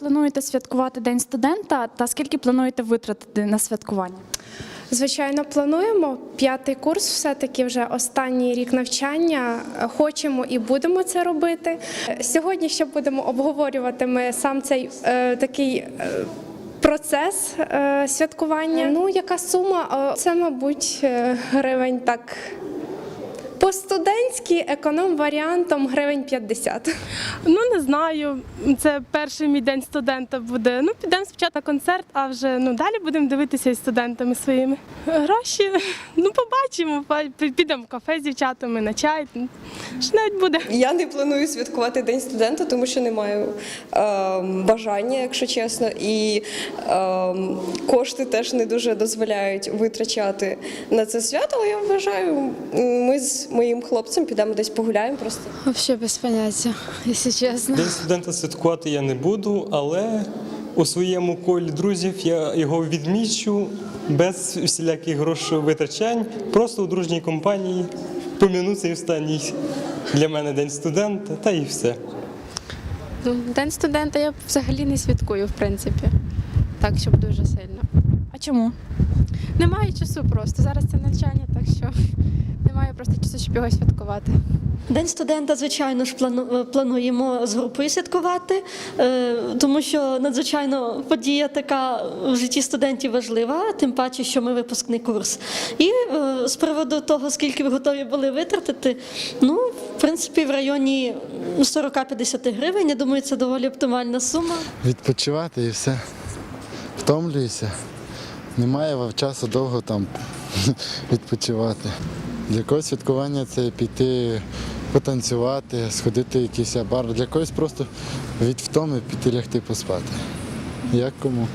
плануєте святкувати День студента та скільки плануєте витратити на святкування? Звичайно, плануємо. П'ятий курс, все-таки вже останній рік навчання. Хочемо і будемо це робити. Сьогодні ще будемо обговорювати ми сам цей е, такий. е, Процес е, святкування. Ну, яка сума? Це, мабуть, е, гривень так по-студентськи, економ варіантом гривень 50. Ну не знаю. Це перший мій день студента буде. Ну підемо спочатку на концерт, а вже ну далі будемо дивитися із студентами своїми. Гроші, ну побачимо. Підемо в кафе з дівчатами на чай. Що навіть буде. Я не планую святкувати День студента, тому що не маю е, бажання, якщо чесно, і е, кошти теж не дуже дозволяють витрачати на це свято. Але я вважаю, ми з моїм хлопцем підемо десь погуляємо просто. Вообще без поняття, якщо чесно. День студента святкувати я не буду, але у своєму колі друзів я його відмічу без всіляких грошових витрачань, просто у дружній компанії пом'яну цей останній для мене день студента, та і все. Ну, День студента я взагалі не святкую, в принципі. Так, щоб дуже сильно. А чому? Немає часу просто. Зараз це навчання, так що немає просто часу, щоб його святкувати. День студента, звичайно ж, плану- плануємо з групою святкувати, е, тому що надзвичайно подія така в житті студентів важлива, тим паче, що ми випускний курс. І е, з приводу того, скільки ви готові були витратити, ну, в принципі, в районі 40-50 гривень. Я думаю, це доволі оптимальна сума. відпочивати і все. Втомлююся. Немає часу довго там відпочивати. Для когось святкування це піти потанцювати, сходити в якийсь бар. Для когось просто від втоми піти лягти поспати. Як кому?